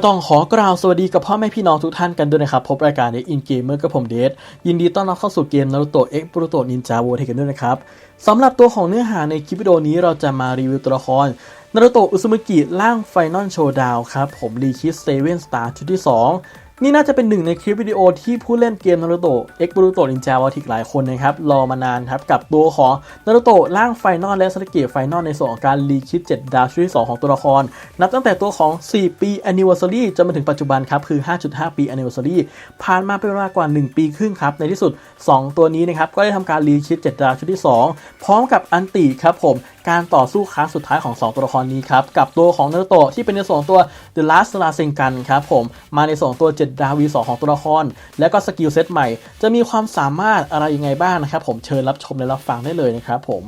ก็ต้องขอกล่าวสวัสดีกับพ่อแม่พี่น้องทุกท่านกันด้วยนะครับ พบรายการในอินเกมเมอร์กับผมเดชยินดีต้อนรับเข้าสู่เกมนารูโตะเอ็กซ์ปรุโตนินจาโวเทกันด้วยนะครับสำหรับตัวของเนื้อหาในคลิปวิดีโอนี้เราจะมารีวิวตัวละครนารูโตะอุซุมุกิร่างไฟนอลโชว์ดาวครับ ผมรีคิสเซเว่นสตาร์ชุดที่ 2 นี่น่าจะเป็นหนึ่งในคลิปวิดีโอที่ผู้เล่นเกมนารูโตะเอ็กซ์บรูโตะนินจาวาทิกหลายคนนะครับ รอมานานครับ กับตัวของนารูโตะร่างไฟนอลและสเกตไฟนอลในส่วนของการรีคิด 7 ดาวชุดที่ 2 ของตัวละคร นับตั้งแต่ตัวของ 4 ปี Anniversary จนมาถึงปัจจุบันครับ คือ 5.5 ปี Anniversary ผ่านมาเป็นเวลากว่า 1 ปีครึ่งครับ ในที่สุด 2 ตัวนี้นะครับก็ได้ทำการรีคิด 7 ดาวชุดที่ 2 พร้อมกับอันติครับผม การต่อสู้ครั้งสุดท้ายของ 2 ตัวละครนี้ครับ กับตัวของนารูโตะที่เป็นในส่วนของตัว The Last Rasengan ครับผม มาในส่วนของตัว 7 ดาว V2 ของตัวละคร และก็สกิลเซตใหม่ จะมีความสามารถอะไรยังไงบ้างนะครับผมเชิญรับชมและรับฟังได้เลยนะครับผม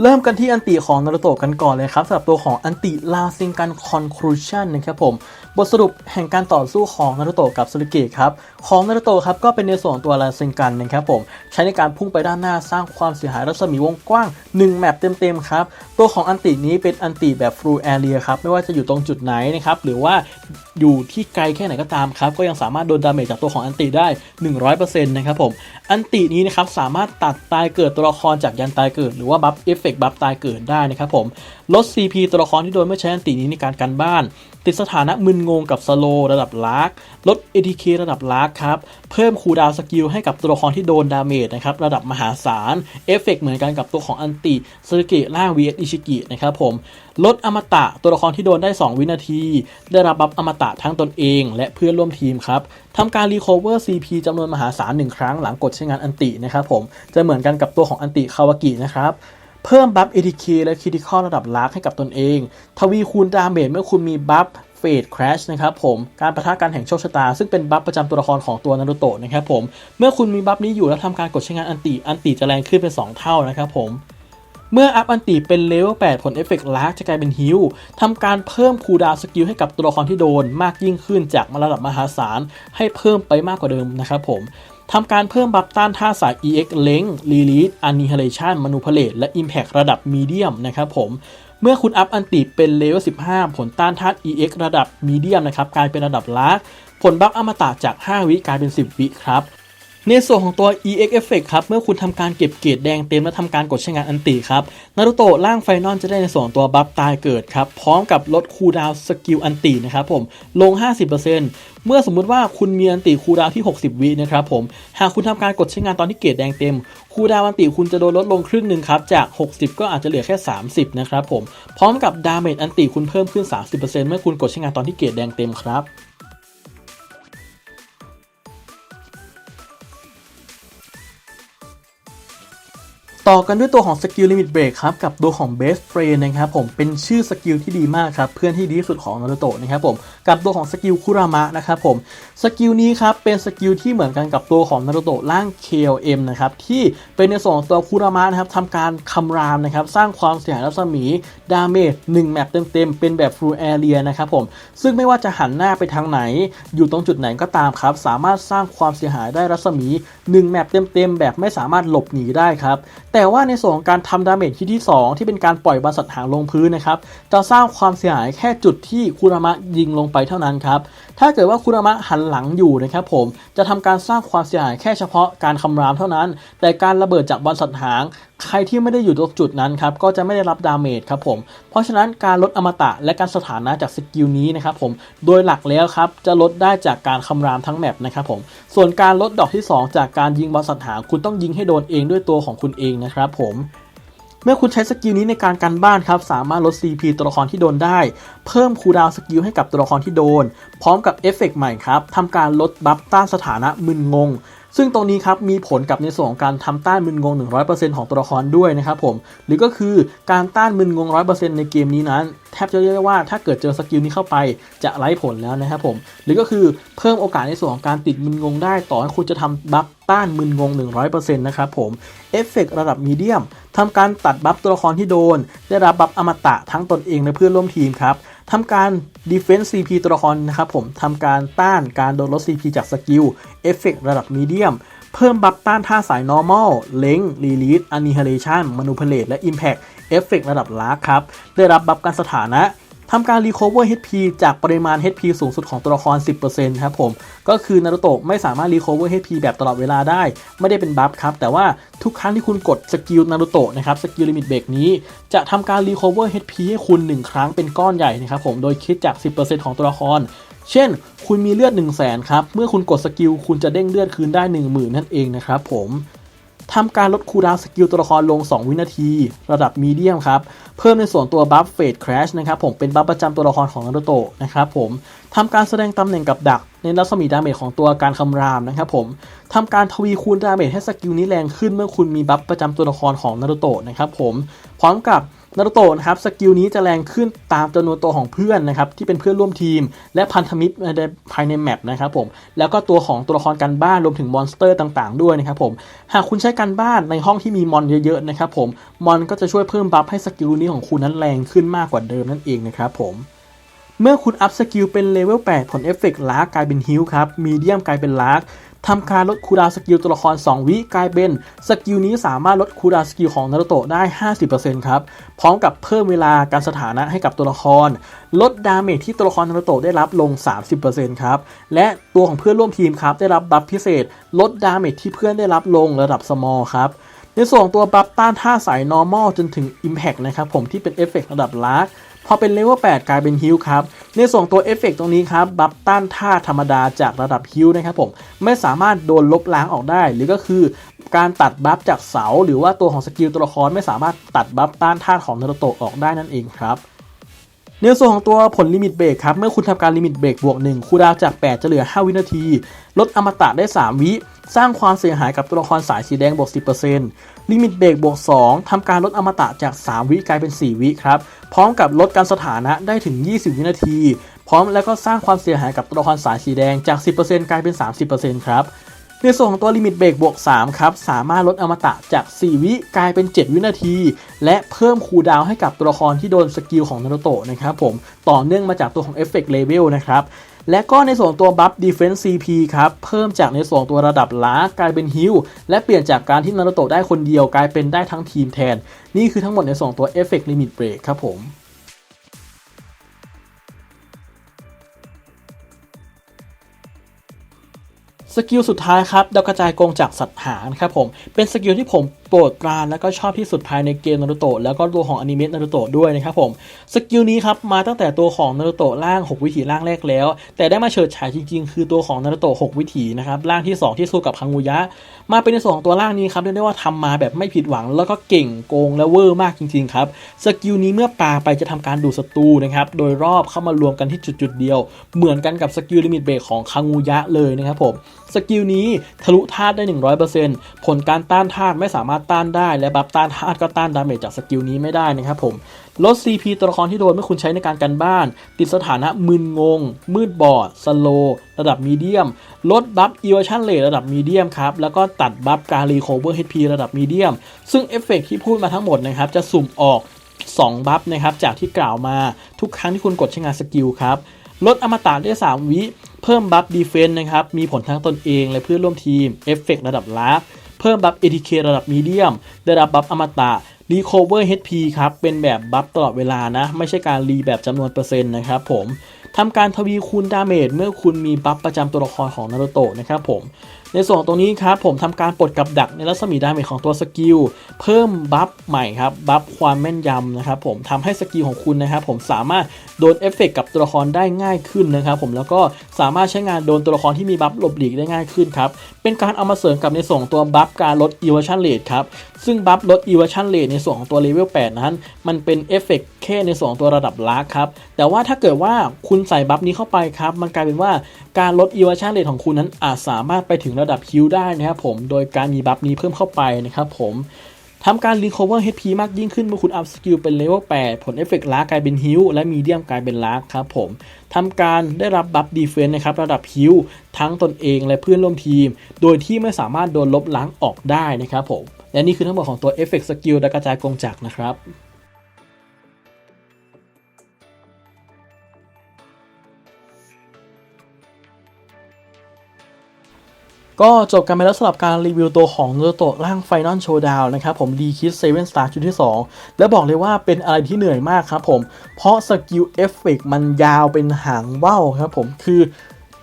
เริ่มกันที่อันติของนารูโตะกันก่อนเลยครับสำหรับตัวของอันติลาซิงกันคอนคลูชันนะครับผม บทสรุปแห่งการต่อสู้ของนารูโตะกับสุลิเกะครับ ของนารูโตะครับก็เป็นในส่วนตัวลาซิงกันนะครับผม ใช้ในการพุ่งไปด้านหน้าสร้างความเสียหายรัศมีวงกว้าง 1 แมปเต็มๆครับ ตัวของอันตินี้เป็นอันติแบบฟลูแอเรียครับ ไม่ว่าจะอยู่ตรงจุดไหนนะครับหรือว่าอยู่ที่ไกลแค่ไหนก็ตามครับ ก็ยังสามารถโดนดาเมจจากตัวของอันติได้ 100%นะครับผม อันตินี้นะครับสามารถตัดตายเกิดตัวละครจากยันตายเกิด หรือว่าบัฟเอฟเฟกต์บัฟตายเกิดได้นะครับผมลด CP ตัวละครที่โดนเมื่อใช้อันตินี้ในการกันบ้าน ติดสถานะมึนงงกับสโลระดับลากลด ATK ระดับลากครับ เพิ่มคูดาวสกิลให้กับตัวละครที่โดนดาเมจนะครับระดับมหาศาล เอฟเฟกเหมือนกันกับตัวของอันติสเกะล่าง VS อิชิกินะครับผม ลดอมตะตัวละครที่โดนได้ 2 วินาที ได้รับบัฟอมตะทั้งตนเอง และเพื่อนร่วมทีมครับทำการรีคอเวอร์ CP จำนวนมหาศาลหนึ่งครั้งหลังกดใช้งานอันตินะครับผมจะเหมือนกันกับตัวของอันติคาวากินะครับ เพิ่มบัฟ ATK และคิ t ิคอลระดับลากให้กับตนเอง ทวีคูณดาเมจเมื่อคุณมีบัฟเฟดคราชนะครับผม การประทะการแห่งโชคชะตา ซึ่งเป็นบัฟประจำตัวละครของตัวนารูโตะนะครับผม เมื่อคุณมีบัฟนี้อยู่แล้วทำการกดใช้งานอันติ อันติจะแรงขึ้นเป็น 2 เท่านะครับผม เมื่ออัพอันติเป็นเลเวล 8 ผลเอฟเฟกต์ลากจะกลายเป็นฮิลทำการเพิ่มคูดาวสกิลให้กับตัวละครที่โดนมากยิ่งขึ้นจากระดับมหาศาลให้เพิ่มไปมากกว่าเดิมนะครับผม ทำการเพิ่มบัฟต้านท่าสาย EX Length Release Annihilation Manipulate และ Impact ระดับ Medium นะครับผมเมื่อคุณอัพอันติเป็นเลเวล 15 ผลต้านธาตุ EX ระดับ Medium นะครับกลายเป็นระดับลากผลบัฟอมตะจาก 5 วิกลายเป็น 10 วิครับ ในส่วนของตัว EX Effect ครับ เมื่อคุณทำการเก็บเกรดแดงเต็มและทำการกดใช้งานอันติครับ นารูโตะร่างไฟนอลจะได้ในส่วนตัวบัฟตายเกิดครับ พร้อมกับลดคูลดาวสกิลอันตินะครับผม ลง 50%เมื่อสมมุติว่าคุณมีอันติคูลดาวที่ 60 วินะครับผม หากคุณทำการกดใช้งานตอนที่เกรดแดงเต็ม คูลดาวอันติคุณจะโดนลดลงครึ่งหนึ่งครับ จาก 60 ก็อาจจะเหลือแค่ 30 นะครับผม พร้อมกับดาเมจอันติคุณเพิ่มขึ้น 30%เมื่อคุณกดใช้งานตอนที่เกรดแดงเต็มครับ ต่อกันด้วยตัวของสกิลลิมิตเบรกครับกับตัวของ Best Friend นะครับผมเป็นชื่อสกิลที่ดีมากครับเพื่อนที่ดีที่สุดของนารูโตะนะครับผมกับตัวของสกิลคุรามะนะครับผมสกิลนี้ครับเป็นสกิลที่เหมือนกันกับตัวของนารูโตะร่าง KLM นะครับที่เป็นในส่วนของตัวคุรามะนะครับทำการคำรามนะครับสร้างความเสียหายรัศมีดาเมจ1แมปเต็มๆเป็นแบบ Full Area นะครับผมซึ่งไม่ว่าจะหันหน้าไปทางไหน อยู่ตรงจุดไหนก็ตามครับสามารถสร้างความเสียหายได้รัศมี 1 แมปเต็มๆแบบไม่สามารถหลบหนีได้ครับแต่ว่าในส่วนของการทำดาเมจที่ที่ 2 ที่เป็นการปล่อยบาสัตหางลงพื้นนะครับ จะสร้างความเสียหายแค่จุดที่คุรามะยิงลงไปเท่านั้นครับ ถ้าเกิดว่าคุรามะหันหลังอยู่นะครับผม จะทำการสร้างความเสียหายแค่เฉพาะการคำรามเท่านั้น แต่การระเบิดจากบอลสัตหาง ใครที่ไม่ได้อยู่ตรงจุดนั้นครับก็จะไม่ได้รับดาเมจครับผม เพราะฉะนั้นการลดอมตะและการสถานะจากสกิลนี้นะครับผม โดยหลักแล้วครับจะลดได้จากการคำรามทั้งแมปนะครับผม ส่วนการลดดอกที่ 2 จากการยิงบอลสัตหาคุณต้องยิงให้โดนเองด้วยตัวของคุณเองนะครับผมเมื่อคุณใช้สกิลนี้ในการกันบ้านครับ สามารถลด CP ตัวละครที่โดนได้ เพิ่มคูดาวสกิลให้กับตัวละครที่โดน พร้อมกับเอฟเฟกต์ใหม่ครับทำการลดบัฟต้านสถานะมึนงง ซึ่งตรงนี้ครับมีผลกับในส่วนของการทำต้านมึนงง 100%ของตัวละครด้วยนะครับผม หรือก็คือการต้านมึนงง 100%ในเกมนี้นั้นแทบจะเรียกได้ว่าถ้าเกิดเจอสกิลนี้เข้าไปจะไร้ผลแล้วนะครับผม หรือก็คือเพิ่มโอกาสในส่วนของการติดมึนงงได้ต่อให้คุณจะทำบัฟต้านมึนงง 100%นะครับผมเอฟเฟกต์ระดับมีเดียมทำการตัดบัฟตัวละครที่โดน ได้รับบัฟอมตะทั้งตนเองและเพื่อนร่วมทีมครับ ทำการ Defense CP ตัวละครนะครับผมทำการต้านการโดนลด CP จากสกิลเอฟเฟกระดับมีเดียมเพิ่มบัฟต้านท่าสาย normal เล้ง release annihilation manipulate และ impact เอฟเฟกระดับลาร์คครับ ได้รับบัฟการสถานะ ทำการ Recover HP จากปริมาณ HP สูงสุดของตัวละคร 10%ครับผม ก็คือนารูโตะไม่สามารถ Recover HP แบบตลอดเวลาได้ ไม่ได้เป็นบัฟครับ แต่ว่าทุกครั้งที่คุณกดสกิลนารูโตะนะครับ สกิลลิมิตเบรกนี้ จะทำการ Recover HP ให้คุณ 1 ครั้งเป็นก้อนใหญ่นะครับผม โดยคิดจาก 10%ของตัวละคร เช่น คุณมีเลือด 1 0 0 0 0แสนครับ เมื่อคุณกดสกิลคุณจะเด้งเลือดคืนได้ 10,000 นั่นเองนะครับผม ทำการลดคูลดาวสกิลตัวละครลง 2 วินาที ระดับมีเดียมครับ เพิ่มในส่วนตัวบัฟเฟดคราชนะครับผมเป็นบัฟประจำตัวละครของนารูโตะนะครับผมทำการแสดงตำแหน่งกับดักในรัศมีดาเมจของตัวการคำรามนะครับผมทำการทวีคูณดาเมจให้สกิลนี้แรงขึ้นเมื่อคุณมีบัฟประจำตัวละครของนารูโตะนะครับผมพร้อมกับ นารูโตะนะครับสกิลนี้จะแรงขึ้นตามจำนวนตัวของเพื่อนนะครับที่เป็นเพื่อนร่วมทีม และพันธมิตรในภายในแมปนะครับผมแล้วก็ตัวของตัวละครกันบ้านรวมถึงมอนสเตอร์ต่างๆ ด้วยนะครับผมหากคุณใช้กันบ้านในห้องที่มีมอนเยอะๆนะครับผมมอนก็จะช่วยเพิ่มบัฟให้สกิลนี้ของคุณนั้นแรงขึ้นมากกว่าเดิมนั่นเองนะครับผมเมื่อคุณอัพสกิลเป็นเลเวล8ผลเอฟเฟกต์ลากกลายเป็นฮิลครับมีเดียมกลายเป็นลาก ทำการลดคูดาวสกิลตัวละคร 2 วิกลายเป็นสกิลนี้สามารถลดคูดาวสกิลของนารูโตะได้ 50%ครับ พร้อมกับเพิ่มเวลาการสถานะให้กับตัวละคร ลดดาเมจที่ตัวละครนารูโตะได้รับลง 30%ครับ และตัวของเพื่อนร่วมทีมครับได้รับบัฟพิเศษ ลดดาเมจที่เพื่อนได้รับลงระดับ small ครับในส่วนของตัวบัฟต้านท่าสาย normal จนถึง impact นะครับผมที่เป็นเอฟเฟกต์ระดับลาร์ พอเป็นเลเวล8กลายเป็นฮิลครับ ในส่วนตัวเอฟเฟกต์ตรงนี้ครับ บัฟต้านท่าธรรมดาจากระดับฮิลนะครับผม ไม่สามารถโดนลบล้างออกได้ หรือก็คือการตัดบัฟจากเสา หรือว่าตัวของสกิลตัวละครไม่สามารถตัดบัฟต้านท่าของนารูโตะออกได้นั่นเองครับในส่วนของตัวผลลิมิตเบรกครับ เมื่อคุณทำการลิมิตเบรกบวก 1 คูดาวจาก 8 จะเหลือ 5 วินาที ลดอมตะได้ 3 วิ สร้างความเสียหายกับตัวละครสายสีแดงบวก 10%ลิมิตเบรกบวก 2 ทำการลดอมตะจาก 3 วิกลายเป็น 4 วิครับ พร้อมกับลดการสถานะได้ถึง 20 วินาที พร้อมแล้วก็สร้างความเสียหายกับตัวละครสายสีแดงจาก 10%กลายเป็น 30%ครับในส่วนของตัวลิมิตเบรกบวก 3 ครับ สามารถลดอมตะจาก 4 วิกลายเป็น 7 วินาที และเพิ่มคูดาวให้กับตัวละครที่โดนสกิลของนารูโตะนะครับผม ต่อเนื่องมาจากตัวของเอฟเฟกต์เลเวลนะครับ และก็ในส่วนตัวบัฟ Defense CP ครับ เพิ่มจากในส่วนตัวระดับล้ากลายเป็นฮิลและเปลี่ยนจากการที่นารูโตะได้คนเดียวกลายเป็นได้ทั้งทีมแทน นี่คือทั้งหมดในส่วนตัวเอฟเฟกต์ลิมิตเบรกครับผมสกิลสุดท้ายครับดาวกระจายกงจากสัตว์หางครับผม เป็นสกิลที่ผม ปรดปรานและก็ชอบที่สุดภายในเกมนารูโตะแล้วก็ตัวของอนิเมะนารูโตะด้วยนะครับผมสกิลนี้ครับมาตั้งแต่ตัวของนารูโตะร่าง 6 วิถีร่างแรกแล้ว แต่ได้มาเฉิดฉายจริงๆ คือตัวของนารูโตะ6วิถีนะครับร่างที่ 2 ที่สู้กับคังงูยะ มาเป็นในส่วนของตัวร่างนี้ครับเรียกได้ว่าทำมาแบบไม่ผิดหวัง แล้วก็เก่งโกงและเวอร์มากจริงๆครับสกิลนี้เมื่อปาไปจะทำการดูดศัตรูนะครับโดยรอบเข้ามารวมกันที่จุดๆเดียว เหมือนกันกับสกิลลิมิตเบรกของคังงูยะเลยนะครับผมสกิลนี้ทะลุธาตุได้ 100%ผลการต้านธาตุไม่สามารถต้านได้ และบัฟต้านธาตุก็ต้านดาเมจจากสกิลนี้ไม่ได้นะครับผม ลด CP ตัวละครที่โดนเมื่อคุณใช้ในการกันบ้าน ติดสถานะมึนงง มืดบอด สโล ระดับมีเดียม ลดบัฟอีเวชั่นเลระดับมีเดียมครับ แล้วก็ตัดบัฟการรีโคเวอร์ HP ระดับมีเดียม ซึ่งเอฟเฟกที่พูดมาทั้งหมดนะครับจะสุ่มออก 2 บัฟนะครับจากที่กล่าวมาทุกครั้งที่คุณกดใช้งานสกิลครับลดอมตะได้ 3 วิ เพิ่มบัฟดีเฟนต์นะครับ มีผลทั้งตนเองและเพื่อนร่วมทีม เอฟเฟกระดับลาร์ เพิ่มบัฟ ATK ระดับมีเดียม ได้รับบัฟอมตะ Recover HP ครับ เป็นแบบบัฟตลอดเวลานะ ไม่ใช่การรีแบบจำนวนเปอร์เซ็นต์นะครับผมทำการทวีคูณดาเมจเมื่อคุณมีบัฟประจำตัวละครของนารูโตะนะครับผม ในส่วนตรงนี้ครับผมทำการปลดกับดักในรัศมีดาเมจของตัวสกิลเพิ่มบัฟใหม่ครับบัฟความแม่นยำนะครับผมทำให้สกิลของคุณนะครับผมสามารถโดนเอฟเฟกกับตัวละครได้ง่ายขึ้นนะครับผมแล้วก็สามารถใช้งานโดนตัวละครที่มีบัฟหลบหลีกได้ง่ายขึ้นครับเป็นการเอามาเสริมกับในส่วนตัวบัฟการลด evasion rate ครับซึ่งบัฟลด evasion rate ในส่วนของตัวเลเวล8นั้น มันเป็นเอฟเฟกแค่ในส่วนตัวระดับลาร์ครับแต่ว่าถ้าเกิดว่าคุณใส่บัฟนี้เข้าไปครับมันกลายเป็นว่าการลด evasion rate ของคุณนั้นอาจสามารถไปถึงระดับฮิลได้นะครับผม โดยการมีบัฟนี้เพิ่มเข้าไปนะครับผมทำการ Recover HP มากยิ่งขึ้นเมื่อคุณอัพสกิลเป็นเลเวล 8 ผลเอฟเฟกต์ลากลายเป็นฮิลและมีเดียมกลายเป็นลากครับผมทำการได้รับบัฟดีเฟนต์นะครับระดับฮิลทั้งตนเองและเพื่อนร่วมทีม โดยที่ไม่สามารถโดนลบล้างออกได้นะครับผม และนี่คือทั้งหมดของตัวเอฟเฟกต์สกิลและกระจายกงจักรนะครับ ก็จบกันไปแล้วสำหรับการรีวิวตัวของโนโตะร่างไฟนอลโชว์ดาวนะครับผมดีคิดเซเว่นสตาร์ชุดที่ 2 และบอกเลยว่าเป็นอะไรที่เหนื่อยมากครับผม เพราะสกิลเอฟเฟกมันยาวเป็นหางว่าวครับผม คือ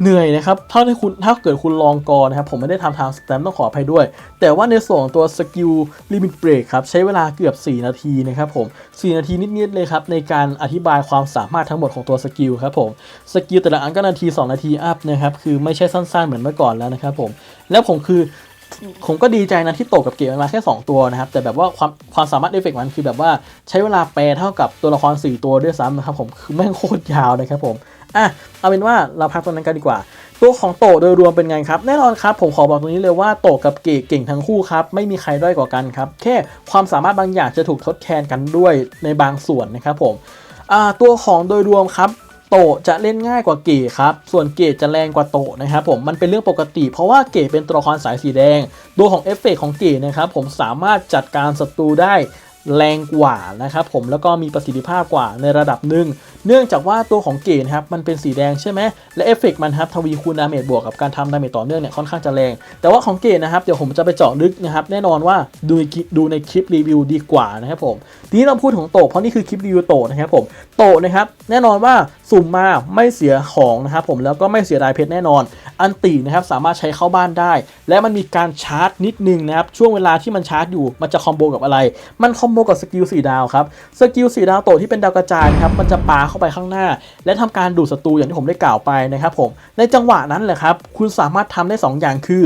เหนื่อยนะครับถ้าที่คุณถ้าเกิดคุณลองกอนะครับผมไม่ได้ทำทางสแตมต้องขออภัยด้วย แต่ว่าในส่วนของตัวสกิลลิมิตเบรกครับใช้เวลาเกือบ 4 นาทีนะครับผม4นาทีนิดๆเลยครับในการอธิบายความสามารถทั้งหมดของตัวสกิลครับผมสกิลแต่ละอันก็นาที 2 นาทีอัพนะครับคือไม่ใช่สั้นๆเหมือนเมื่อก่อนแล้วนะครับผมแล้วผมคือ ผมก็ดีใจนะที่โตกกับเกมมาแค่ 2 ตัวนะครับ แต่แบบว่าความความสามารถเอฟเฟกต์มันคือแบบว่าใช้เวลาแปลเท่ากับตัวละคร 4 ตัวด้วยซ้ำนะครับผมคือแม่งโคตรยาวนะครับผมอะเอาเป็นว่าเราพักตรงนั้นกันดีกว่า ตัวของโตโดยรวมเป็นไงครับ แน่นอนครับ ผมขอบอกตรงนี้เลยว่าโตกับเกเก่งทั้งคู่ครับ ไม่มีใครด้อยกว่ากันครับ แค่ความสามารถบางอย่างจะถูกทดแทนกันด้วยในบางส่วนนะครับผมตัวของโดยรวมครับ โตจะเล่นง่ายกว่าเก๋ครับ ส่วนเก๋จะแรงกว่าโตนะครับผม มันเป็นเรื่องปกติ เพราะว่าเก๋เป็นตัวละครสายสีแดง ตัวของเอฟเฟกต์ของเก๋นะครับผมสามารถจัดการศัตรูได้ แรงกว่านะครับผมแล้วก็มีประสิทธิภาพกว่าในระดับหนึ่ง เนื่องจากว่าตัวของเก๋นะครับมันเป็นสีแดงใช่ไหมและเอฟเฟกต์มันครับทวีคูณดาเมจบวกกับการทำดาเมจต่อเนื่องเนี่ยค่อนข้างจะแรง แต่ว่าของเก๋นะครับเดี๋ยวผมจะไปเจาะลึกนะครับแน่นอนว่าดูในคลิปดูในคลิปรีวิวดีกว่านะครับผมทีนี้เราพูดถึงโตเพราะนี่คือคลิปรีวิวโตนะครับผมโตนะครับแน่นอนว่าสุ่มมาไม่เสียของนะครับผมแล้วก็ไม่เสียดายเพชรแน่นอน อันตีนะครับสามารถใช้เข้าบ้านได้ และมันมีการชาร์จนิดนึงนะครับช่วงเวลาที่มันชาร์จอยู่มันจะคอมโบกับอะไร มันคอมโบกับสกิล4ดาวครับสกิล4ดาวโตที่เป็นดาวกระจายนะครับมันจะปาเข้าไปข้างหน้า และทำการดูดศัตรูอย่างที่ผมได้กล่าวไปนะครับผมในจังหวะนั้นแหละครับคุณสามารถทำได้ 2 อย่างคือ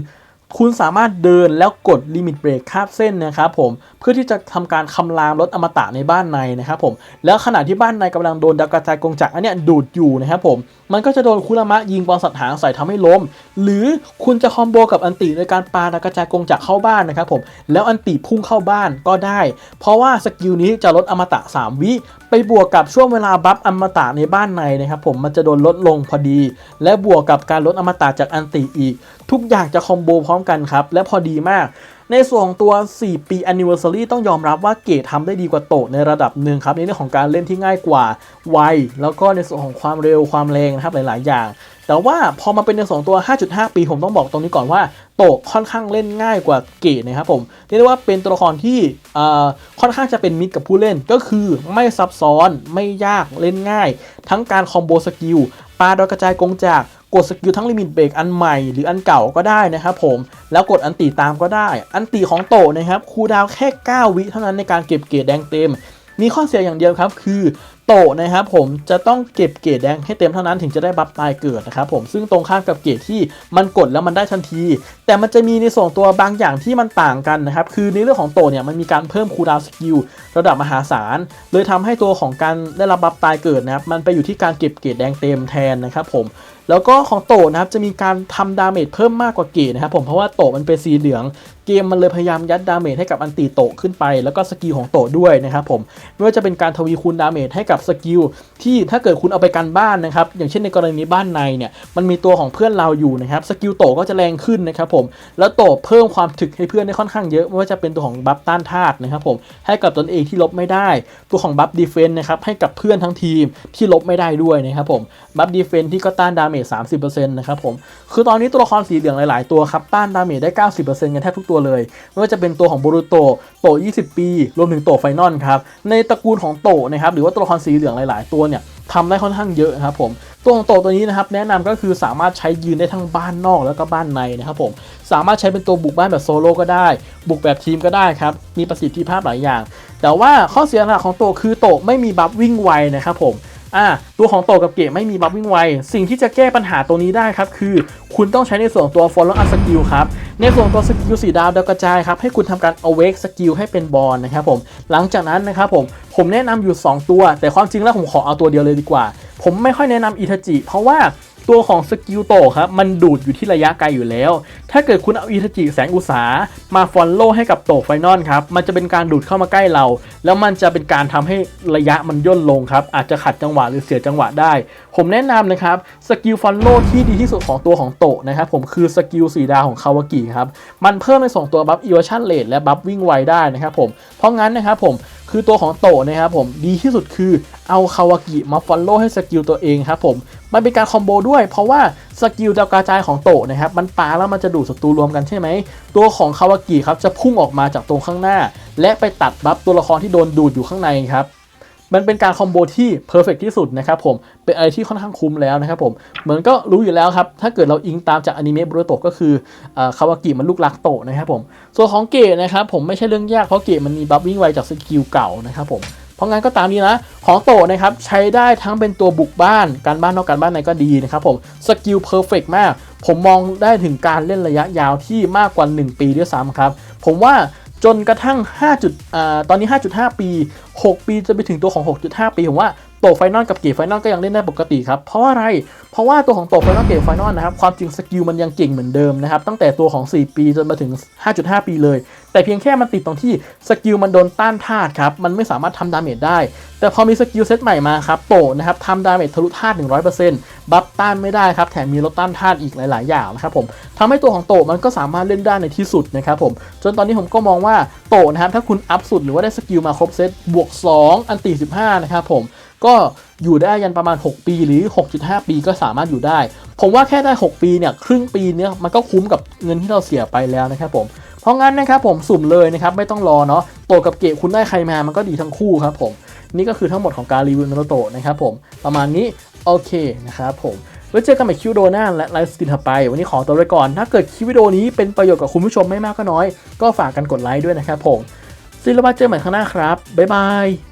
1 คุณสามารถเดินแล้วกดลิมิตเบรกคาบเส้นนะครับผมเพื่อที่จะทำการคำรามลดอมตะในบ้านในนะครับผมแล้วขณะที่บ้านในกำลังโดนดาวกระจายกงจักรอันเนี้ยดูดอยู่นะครับผมมันก็จะโดนคุรามะยิงบอลสัตว์หางใส่ทำให้ล้ม หรือคุณจะคอมโบกับอันติโดยการปาดาวกระจายกงจักรเข้าบ้านนะครับผมแล้วอันติพุ่งเข้าบ้านก็ได้ เพราะว่าสกิลนี้จะลดอมตะ 3 วิ ไปบวกกับช่วงเวลาบัฟอมตะในบ้านในนะครับผมมันจะโดนลดลงพอดี และบวกกับการลดอมตะจากอันติอีกทุกอย่างจะคอมโบพร้อมกันครับ และพอดีมาก ในส่วนของตัว 4 ปี anniversary ต้องยอมรับว่าเกรดทำได้ดีกว่าโตะในระดับหนึ่งครับ ในเรื่องของการเล่นที่ง่ายกว่าไวแล้วก็ในส่วนของความเร็วความแรงนะครับหลาย ๆ อย่าง แต่ว่าพอมาเป็นในส่วนของตัว 5.5 ปีผมต้องบอกตรงนี้ก่อนว่าโตะค่อนข้างเล่นง่ายกว่าเกรดนะครับผมเรียกได้ว่าเป็นตัวละครที่ค่อนข้างจะเป็นมิตรกับผู้เล่นก็คือไม่ซับซ้อนไม่ยากเล่นง่าย ทั้งการคอมโบสกิลปาดอยกระจายกงจาก กดสกิลทั้งลิมิตเบรกอันใหม่หรืออันเก่าก็ได้นะครับผมแล้วกดอันตีตามก็ได้ อันตีของโตนะครับคูดาวแค่ 9 วิเท่านั้นในการเก็บเกรดแดงเต็ม มีข้อเสียอย่างเดียวครับ คือโตนะครับผมจะต้องเก็บเกรดแดงให้เต็มเท่านั้นถึงจะได้บัฟตายเกิดนะครับผมซึ่งตรงข้ามกับเกรดที่มันกดแล้วมันได้ทันที แต่มันจะมีในส่วนตัวบางอย่างที่มันต่างกันนะครับคือในเรื่องของโตเนี่ยมันมีการเพิ่มคูดาวสกิลระดับมหาศาลเลยทำให้ตัวของการได้รับบัฟตายเกิดนะครับมันไปอยู่ที่การเก็บเกรดแดงเต็มแทนนะครับผม แล้วก็ของโตนะครับจะมีการทำดาเมจเพิ่มมากกว่าเกตนะครับผมเพราะว่าโตมันเป็นสีเหลืองเกมมันเลยพยายามยัดดาเมจให้กับอันตีโตขึ้นไป แล้วก็สกิลของโตด้วยนะครับผมไม่ว่าจะเป็นการทวีคูณดาเมจให้กับสกิลที่ถ้าเกิดคุณเอาไปกันบ้านนะครับอย่างเช่นในกรณีบ้านในเนี่ยมันมีตัวของเพื่อนเราอยู่นะครับสกิลโตก็จะแรงขึ้นนะครับผมแล้วโตเพิ่มความถึกให้เพื่อนได้ค่อนข้างเยอะไม่ว่าจะเป็นตัวของบัฟต้านธาตุนะครับผมให้กับตนเองที่ลบไม่ได้ ตัวของบัฟดีเฟนต์นะครับให้กับเพื่อนทั้งทีมที่ลบไม่ได้ด้วยนะครับผมบัฟดีเฟนต์ที่ก็ต้านดาเมจ30%นะครับผมคือตอนนี้ตัวละครสีเหลืองหลาย ๆ ตัวครับต้านดาเมจได้ 90%กันแทบทุกตัวเลย ไม่ว่าจะเป็นตัวของโบรูโตโต 20 ปี รวมถึงโตไฟนอลครับ ในตระกูลของโตนะครับ หรือว่าตัวละครสีเหลืองหลาย ๆ ตัวเนี่ยทำได้ค่อนข้างเยอะนะครับผม ตัวของโตตัวนี้นะครับแนะนำก็คือสามารถใช้ยืนได้ทั้งบ้านนอกแล้วก็บ้านในนะครับผม สามารถใช้เป็นตัวบุกบ้านแบบโซโล่ก็ได้ บุกแบบทีมก็ได้ครับ มีประสิทธิภาพหลายอย่าง แต่ว่าข้อเสียหลักของโตคือโตไม่มีบัฟวิ่งไวนะครับผม อ่าตัวของโตกับเกะไม่มีบัฟวิ่งไว สิ่งที่จะแก้ปัญหาตัวนี้ได้ครับ คือ คุณต้องใช้ในส่วนของตัว follow up skill ครับ ในส่วนตัวสกิลสีดาวดาวกระจายครับ ให้คุณทำการ awake skill ให้เป็นบอลนะครับผม หลังจากนั้นนะครับผม ผมแนะนำอยู่ 2 ตัว แต่ความจริงแล้วผมขอเอาตัวเดียวเลยดีกว่า ผมไม่ค่อยแนะนำอิทาจิ เพราะว่า ตัวของสกิลโตครับมันดูดอยู่ที่ระยะไกลอยู่แล้ว ถ้าเกิดคุณเอาอิทจิแสงอุตสามาฟอนโลให้กับโตไฟนอลครับ มันจะเป็นการดูดเข้ามาใกล้เรา แล้วมันจะเป็นการทำให้ระยะมันย่นลงครับ อาจจะขัดจังหวะหรือเสียจังหวะได้ ผมแนะนำนะครับสกิลฟอนโลที่ดีที่สุดของตัวของโตนะครับผมคือสกิลสีดาวของคาวากิครับ มันเพิ่มในสองตัวบัฟอีเวชั่นเลทและบัฟวิ่งไวได้นะครับผม เพราะงั้นนะครับผมคือตัวของโตนะครับผมดีที่สุดคือเอาคาวากิมาฟอลโล่ให้สกิลตัวเองครับผมมันเป็นการคอมโบด้วยเพราะว่าสกิลดาวกระจายของโตนะครับมันปาแล้วมันจะดูดศัตรูรวมกันใช่ไหมตัวของคาวากิครับจะพุ่งออกมาจากตรงข้างหน้า และไปตัดบัฟตัวละครที่โดนดูดอยู่ข้างในครับ มันเป็นการคอมโบที่เพอร์เฟกที่สุดนะครับผม เป็นอะไรที่ค่อนข้างคุ้มแล้วนะครับผม เหมือนก็รู้อยู่แล้วครับ ถ้าเกิดเราอิงตามจากอนิเมะบุโรโตะก็คือคาวากิมันลูกรักโตะนะครับผม ส่วนของเกะนะครับผมไม่ใช่เรื่องยากเพราะเกะมันมีบัฟวิ่งไวจากสกิลเก่านะครับผมเพราะงั้นก็ตามนี้นะ ของโตะนะครับใช้ได้ทั้งเป็นตัวบุกบ้าน การบ้านนอกการบ้านในก็ดีนะครับผมสกิลเพอร์เฟกมาก ผมมองได้ถึงการเล่นระยะยาวที่มากกว่า 1 ปีด้วยซ้ำครับ ผมว่า จนกระทั่ง5จุดอ่าตอนนี้ 5.5 ปี 6 ปีจะไปถึงตัวของ 6.5 ปีผมว่า โตไฟนอลกับเกตไฟนอลก็ยังเล่นได้ปกติครับ เพราะว่าอะไร เพราะว่าตัวของโตไฟนอลเกตไฟนอลนะครับ ความจริงสกิลมันยังเก่งเหมือนเดิมนะครับ ตั้งแต่ตัวของ 4 ปีจนมาถึง 5.5 ปีเลย แต่เพียงแค่มันติดตรงที่สกิลมันโดนต้านธาตุครับ มันไม่สามารถทำดาเมจได้ แต่พอมีสกิลเซตใหม่มาครับ โตนะครับทำดาเมจทะลุธาตุ 100%บัฟต้านไม่ได้ครับ แถมมีลดต้านธาตุอีกหลาย ๆ อย่างนะครับผมทำให้ตัวของโตมันก็สามารถเล่นได้ในที่สุดนะครับผม จนตอนนี้ผมก็มองว่าโตนะครับ ถ้าคุณอัพสุดหรือว่าได้สกิลมาครบเซตบวก 2 อันตี 15 นะครับผม ก็อยู่ได้ยันประมาณ 6 ปีหรือ 6.5 ปีก็สามารถอยู่ได้ ผมว่าแค่ได้ 6 ปีเนี่ยครึ่งปีเนี่ยมันก็คุ้มกับเงินที่เราเสียไปแล้วนะครับผมเพราะงั้นนะครับผมสุ่มเลยนะครับไม่ต้องรอเนาะโตกับเกะคุณได้ใครมามันก็ดีทั้งคู่ครับผมนี่ก็คือทั้งหมดของการรีวิวนารูโตะนะครับผมประมาณนี้โอเคนะครับผมไว้เจอกันใหม่คลิปวิดีโอหน้าและไลฟ์สตรีมถัดไป วันนี้ขอตัวไปก่อน ถ้าเกิดคลิปวิดีโอนี้เป็นประโยชน์กับคุณผู้ชมไม่มากก็น้อย ก็ฝากกันกดไลค์ด้วยนะครับผมซิลว่าเจอกันใหม่ข้างหน้าครับ บ๊ายบาย